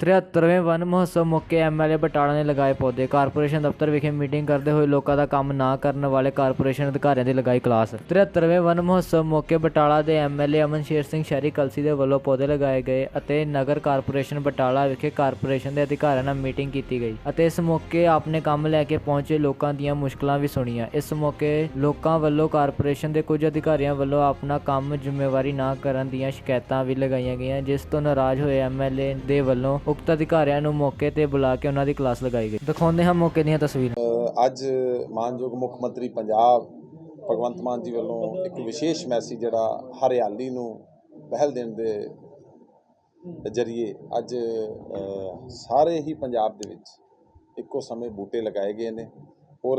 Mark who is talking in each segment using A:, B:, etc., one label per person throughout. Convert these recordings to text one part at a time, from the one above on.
A: 73ਵੇਂ one ਮਹੋਤਸਵ ਮੌਕੇ MLA Batala ਨੇ ਲਗਾਏ ਪੌਦੇ। ਕਾਰਪੋਰੇਸ਼ਨ ਦਫ਼ਤਰ ਵਿਖੇ ਮੀਟਿੰਗ ਕਰਦੇ ਹੋਏ ਲੋਕਾਂ ਦਾ ਕੰਮ ਨਾ ਕਰਨ ਵਾਲੇ ਕਾਰਪੋਰੇਸ਼ਨ ਅਧਿਕਾਰੀਆਂ ਦੀ ਲਗਾਈ ਕਲਾਸ। 73ਵੇਂ ਵਨ ਮਹੋਤਸਵ ਮੌਕੇ ਬਟਾਲਾ ਦੇ ਐਮਐਲਏ ਅਮਨ ਸ਼ੇਰ ਸਿੰਘ ਸ਼ਹਿਰੀ ਕਲਸੀ ਦੇ ਵੱਲੋਂ ਪੌਦੇ ਲਗਾਏ ਗਏ ਅਤੇ ਨਗਰ ਕਾਰਪੋਰੇਸ਼ਨ ਬਟਾਲਾ ਵਿਖੇ ਕਾਰਪੋਰੇਸ਼ਨ ਦੇ ਅਧਿਕਾਰੀਆਂ ਨਾਲ ਮੀਟਿੰਗ ਕੀਤੀ ਗਈ ਅਤੇ ਇਸ ਮੌਕੇ ਆਪਣੇ ਕੰਮ ਲੈ ਕੇ ਪਹੁੰਚੇ ਲੋਕਾਂ ਦੀਆਂ ਮੁਸ਼ਕਲਾਂ ਵੀ ਸੁਣੀਆਂ। ਇਸ ਮੌਕੇ ਲੋਕਾਂ ਵੱਲੋਂ ਕਾਰਪੋਰੇਸ਼ਨ ਦੇ ਕੁਝ ਅਧਿਕਾਰੀਆਂ ਵੱਲੋਂ ਆਪਣਾ ਕੰਮ ਜ਼ਿੰਮੇਵਾਰੀ ਨਾ ਕਰਨ ਦੀਆਂ ਸ਼ਿਕਾਇਤਾਂ ਵੀ ਲਗਾਈਆਂ ਗਈਆਂ, ਜਿਸ ਤੋਂ ਨਾਰਾਜ਼ ਹੋਏ ਐਮਐਲਏ ਦੇ ਵੱਲੋਂ ਉਕਤ ਅਧਿਕਾਰੀਆਂ ਨੂੰ ਮੌਕੇ ਤੇ ਬੁਲਾ ਕੇ ਉਹਨਾਂ ਦੀ ਕਲਾਸ ਲਗਾਈ ਗਈ। ਦਿਖਾਉਂਦੇ ਹਾਂ ਮੌਕੇ ਦੀਆਂ ਤਸਵੀਰਾਂ।
B: ਅੱਜ ਮਾਨਯੋਗ ਮੁੱਖ ਮੰਤਰੀ ਪੰਜਾਬ ਭਗਵੰਤ ਮਾਨ ਜੀ ਵੱਲੋਂ ਇੱਕ ਵਿਸ਼ੇਸ਼ ਮੈਸੇਜ ਜਿਹੜਾ ਹਰਿਆਲੀ ਨੂੰ ਪਹਿਲ ਦੇਣ ਦੇ ਜਰੀਏ ਅੱਜ ਸਾਰੇ ਹੀ ਪੰਜਾਬ ਦੇ ਵਿੱਚ ਇੱਕੋ ਸਮੇਂ ਬੂਟੇ ਲਗਾਏ ਗਏ ਨੇ। ਔਰ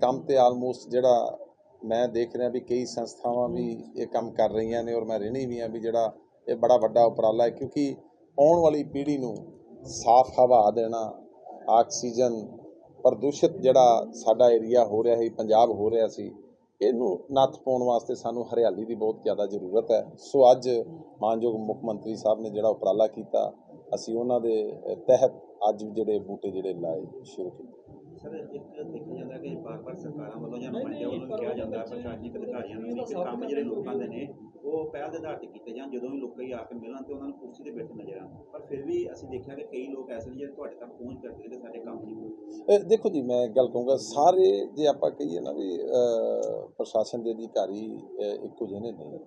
B: ਕੰਮ ਤੇ ਆਲਮੋਸਟ ਜਿਹੜਾ ਮੈਂ ਦੇਖ ਰਿਹਾ ਵੀ ਕਈ ਸੰਸਥਾਵਾਂ ਵੀ ਇਹ ਕੰਮ ਕਰ ਰਹੀਆਂ ਨੇ ਔਰ ਮੈਂ ਰਹਿਣੀ ਵੀ ਆ ਵੀ ਜਿਹੜਾ ਇਹ ਬੜਾ ਵੱਡਾ ਉਪਰਾਲਾ ਹੈ ਕਿਉਂਕਿ ਆਉਣ ਵਾਲੀ ਪੀੜ੍ਹੀ ਨੂੰ ਸਾਫ਼ ਹਵਾ ਦੇਣਾ, ਆਕਸੀਜਨ ਪ੍ਰਦੂਸ਼ਿਤ ਜਿਹੜਾ ਸਾਡਾ ਏਰੀਆ ਹੋ ਰਿਹਾ ਸੀ, ਪੰਜਾਬ ਹੋ ਰਿਹਾ ਸੀ, ਇਹਨੂੰ ਨੱਥ ਪਾਉਣ ਵਾਸਤੇ ਸਾਨੂੰ ਹਰਿਆਲੀ ਦੀ ਬਹੁਤ ਜ਼ਿਆਦਾ ਜ਼ਰੂਰਤ ਹੈ। ਸੋ ਅੱਜ ਮਾਨਯੋਗ ਮੁੱਖ ਮੰਤਰੀ ਸਾਹਿਬ ਨੇ ਜਿਹੜਾ ਉਪਰਾਲਾ ਕੀਤਾ, ਅਸੀਂ ਉਹਨਾਂ ਦੇ ਤਹਿਤ ਅੱਜ ਜਿਹੜੇ ਬੂਟੇ ਜਿਹੜੇ ਲਾਏ ਸ਼ੁਰੂ ਕੀਤੇ।
C: ਸਰ ਇੱਕ ਦੇਖਿਆ ਜਾਂਦਾ ਕਿ ਬਾਰ-ਬਾਰ ਸਰਕਾਰਾਂ ਵੱਲੋਂ ਜਾਂ ਮੰਡੀਆਂ ਵੱਲੋਂ ਵੀ ਕਿਹਾ ਜਾਂਦਾ ਹੈ ਪ੍ਰਸ਼ਾਸਨਿਕ ਅਧਿਕਾਰੀਆਂ ਨੂੰ ਵੀ ਕਿ ਕੰਮ ਜਿਹੜੇ ਲੋਕਾਂ ਦੇ ਨੇ ਉਹ ਪਹਿਲ ਦੇ ਆਧਾਰ ਤੇ ਕੀਤੇ ਜਾਣ ਜਦੋਂ ਵੀ ਲੋਕਾਂ ਹੀ ਆ ਕੇ ਮਿਲਣ ਤੇ ਉਹਨਾਂ ਨੂੰ ਕੁਰਸੀ ਤੇ ਬੈਠੇ ਨਜ਼ਰ ਆਉਣ। ਪਰ ਫਿਰ ਵੀ ਅਸੀਂ ਦੇਖਿਆ ਕਿ ਕਈ ਲੋਕ ਐਸੇ ਨੇ ਜਿਹੜੇ ਤੁਹਾਡੇ ਤੱਕ ਪਹੁੰਚ ਕਰਦੇ ਨੇ ਤੇ ਸਾਡੇ ਕੰਮ ਨਹੀਂ ਹੋਏ
B: ਅ, ਦੇਖੋ ਜੀ ਮੈਂ ਗੱਲ ਕਹੂੰਗਾ ਸਾਰੇ ਜੇ ਆਪਾਂ ਕਹੀਏ ਨਾ ਵੀ ਪ੍ਰਸ਼ਾਸਨ ਦੇ ਅਧਿਕਾਰੀ ਇੱਕੋ ਜਿਹੇ ਨਹੀਂ।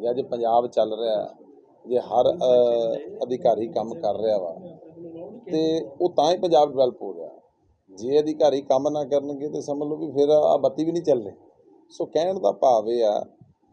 B: ਜੇ ਅੱਜ ਪੰਜਾਬ ਚੱਲ ਰਿਹਾ ਜੇ ਹਰ ਅਧਿਕਾਰੀ ਕੰਮ ਕਰ ਰਿਹਾ ਵਾ ਤੇ ਉਹ ਤਾਂ ਹੀ ਪੰਜਾਬ ਡਿਵੈਲਪ ਹੋ ਜੇ ਅਧਿਕਾਰੀ ਕੰਮ ਨਾ ਕਰਨਗੇ ਤੇ ਸਮਝ ਲਓ ਵੀ ਫਿਰ ਆ ਬੱਤੀ ਵੀ ਨਹੀਂ ਚੱਲ ਰਹੀ ਸੋ ਕਹਿਣ ਦਾ ਭਾਵ ਇਹ ਆ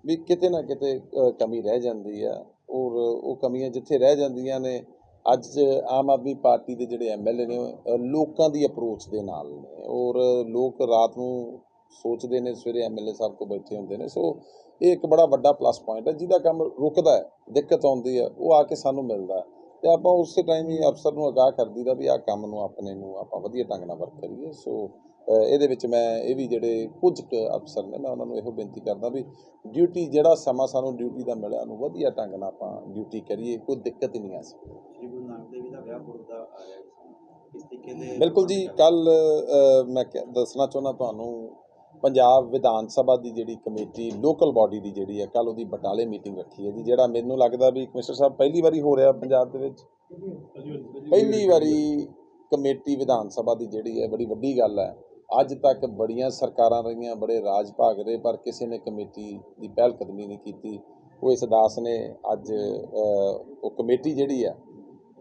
B: ਵੀ ਕਿਤੇ ਨਾ ਕਿਤੇ ਕਮੀ ਰਹਿ ਜਾਂਦੀ ਆ ਔਰ ਉਹ ਕਮੀਆਂ ਜਿੱਥੇ ਰਹਿ ਜਾਂਦੀਆਂ ਨੇ, ਅੱਜ ਆਮ ਆਦਮੀ ਪਾਰਟੀ ਦੇ ਜਿਹੜੇ ਐਮਐਲਏ ਨੇ ਲੋਕਾਂ ਦੀ ਅਪਰੋਚ ਦੇ ਨਾਲ ਨੇ ਔਰ ਲੋਕ ਰਾਤ ਨੂੰ ਸੋਚਦੇ ਨੇ ਸਵੇਰੇ ਐਮਐਲਏ ਸਾਹਿਬ ਕੋ ਬੈਠੇ ਹੁੰਦੇ ਨੇ। ਸੋ ਇਹ ਇੱਕ ਬੜਾ ਵੱਡਾ ਪਲੱਸ ਪੁਆਇੰਟ ਹੈ ਜਿਹਦਾ ਕੰਮ ਰੁਕਦਾ ਹੈ, ਦਿੱਕਤ ਆਉਂਦੀ ਹੈ ਉਹ ਆ ਕੇ ਸਾਨੂੰ ਮਿਲਦਾ। ਹੈ ਤੇ ਆਪਾਂ ਉਸੇ ਟਾਈਮ ਹੀ ਅਫਸਰ ਨੂੰ ਅਗਾਹ ਕਰ ਦਈਦਾ ਵੀ ਆਹ ਕੰਮ ਨੂੰ ਆਪਣੇ ਨੂੰ ਆਪਾਂ ਵਧੀਆ ਢੰਗ ਨਾਲ ਵਰਕ ਕਰੀਏ। ਸੋ ਇਹਦੇ ਵਿੱਚ ਮੈਂ ਇਹ ਵੀ ਜਿਹੜੇ ਕੁਝ ਕੁ ਅਫਸਰ ਨੇ ਮੈਂ ਉਹਨਾਂ ਨੂੰ ਇਹੋ ਬੇਨਤੀ ਕਰਦਾ ਵੀ ਡਿਊਟੀ ਜਿਹੜਾ ਸਮਾਂ ਸਾਨੂੰ ਡਿਊਟੀ ਦਾ ਮਿਲਿਆ ਉਹਨੂੰ ਵਧੀਆ ਢੰਗ ਨਾਲ ਆਪਾਂ ਡਿਊਟੀ ਕਰੀਏ ਕੋਈ ਦਿੱਕਤ ਹੀ ਨਹੀਂ ਆ ਸਕਦੀ।
C: ਸ੍ਰੀ ਗੁਰੂ ਨਾਨਕ ਦੇਵ ਜੀ ਦਾ ਵਿਆਹ ਪੁਰਬ ਦਾ ਆ ਰਿਹਾ ਜੀ ਇਸ ਤਰੀਕੇ ਦੇ
B: ਬਿਲਕੁਲ ਜੀ ਕੱਲ ਮੈਂ ਦੱਸਣਾ ਚਾਹੁੰਦਾ ਤੁਹਾਨੂੰ ਪੰਜਾਬ ਵਿਧਾਨ ਸਭਾ ਦੀ ਜਿਹੜੀ ਕਮੇਟੀ ਲੋਕਲ ਬਾਡੀ ਦੀ ਜਿਹੜੀ ਹੈ ਕੱਲ ਉਹਦੀ ਬਟਾਲੇ ਮੀਟਿੰਗ ਰੱਖੀ ਹੈ ਜੀ, ਜਿਹੜਾ ਮੈਨੂੰ ਲੱਗਦਾ ਵੀ ਕਮਿਸ਼ਨਰ ਸਾਹਿਬ ਪਹਿਲੀ ਵਾਰੀ ਹੋ ਰਿਹਾ ਪੰਜਾਬ ਦੇ ਵਿੱਚ। ਪਹਿਲੀ ਵਾਰੀ ਕਮੇਟੀ ਵਿਧਾਨ ਸਭਾ ਦੀ ਜਿਹੜੀ ਹੈ, ਬੜੀ ਵੱਡੀ ਗੱਲ ਹੈ। ਅੱਜ ਤੱਕ ਬੜੀਆਂ ਸਰਕਾਰਾਂ ਰਹੀਆਂ, ਬੜੇ ਰਾਜ ਭਾਗ ਰਹੇ, ਪਰ ਕਿਸੇ ਨੇ ਕਮੇਟੀ ਦੀ ਪਹਿਲ ਕਦਮੀ ਨਹੀਂ ਕੀਤੀ। ਉਹ ਇਸ ਦਾਸ ਨੇ ਅੱਜ ਉਹ ਕਮੇਟੀ ਜਿਹੜੀ ਹੈ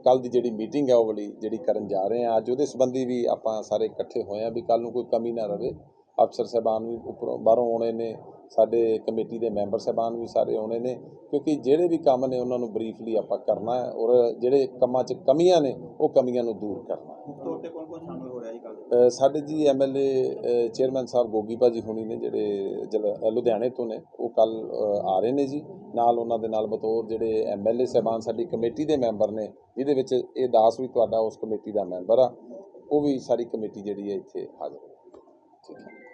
B: ਕੱਲ ਦੀ ਜਿਹੜੀ ਮੀਟਿੰਗ ਹੈ, ਉਹ ਵਾਲੀ ਜਿਹੜੀ ਕਰਨ ਜਾ ਰਹੇ ਹਾਂ। ਅੱਜ ਉਹਦੇ ਸੰਬੰਧੀ ਵੀ ਆਪਾਂ ਸਾਰੇ ਇਕੱਠੇ ਹੋਏ ਆ ਵੀ ਕੱਲ ਨੂੰ ਕੋਈ ਕਮੀ ਨਾ ਰਵੇ। ਅਫਸਰ ਸਾਹਿਬਾਨ ਵੀ ਉੱਪਰੋਂ ਬਾਹਰੋਂ ਆਉਣੇ ਨੇ ਸਾਡੇ ਕਮੇਟੀ ਦੇ ਮੈਂਬਰ ਸਾਹਿਬਾਨ ਵੀ ਸਾਰੇ ਆਉਣੇ ਨੇ ਕਿਉਂਕਿ ਜਿਹੜੇ ਵੀ ਕੰਮ ਨੇ ਉਹਨਾਂ ਨੂੰ ਬਰੀਫਲੀ ਆਪਾਂ ਕਰਨਾ ਹੈ ਔਰ ਜਿਹੜੇ ਕੰਮਾਂ 'ਚ ਕਮੀਆਂ ਨੇ ਉਹ ਕਮੀਆਂ ਨੂੰ ਦੂਰ ਕਰਨਾ
C: ਤੌਰ ਤੇ ਕੌਣ ਕੌਣ ਸ਼ਾਮਲ ਹੋ ਰਿਹਾ ਜੀ ਕੱਲ
B: ਸਾਡੇ ਜੀ ਐਮਐਲਏ ਚੇਅਰਮੈਨ ਸਾਹਿਬ ਗੋਗੀ ਭਾਜੀ ਹੁਣੀ ਨੇ ਜਿਹੜੇ ਲੁਧਿਆਣੇ ਤੋਂ ਨੇ ਉਹ ਕੱਲ ਆ ਰਹੇ ਨੇ ਜੀ। ਨਾਲ ਉਹਨਾਂ ਦੇ ਨਾਲ ਬਤੌਰ ਜਿਹੜੇ ਐਮਐਲਏ ਸਾਹਿਬਾਨ ਸਾਡੀ ਕਮੇਟੀ ਦੇ ਮੈਂਬਰ ਨੇ ਜਿਹਦੇ ਵਿੱਚ ਇਹ ਦਾਸ ਵੀ ਤੁਹਾਡਾ ਉਸ ਕਮੇਟੀ ਦਾ ਮੈਂਬਰ ਆ ਉਹ ਵੀ ਸਾਰੀ ਕਮੇਟੀ ਜਿਹੜੀ ਹੈ ਇੱਥੇ ਹਾਜ਼ਰ ਠੀਕ ਹੈ।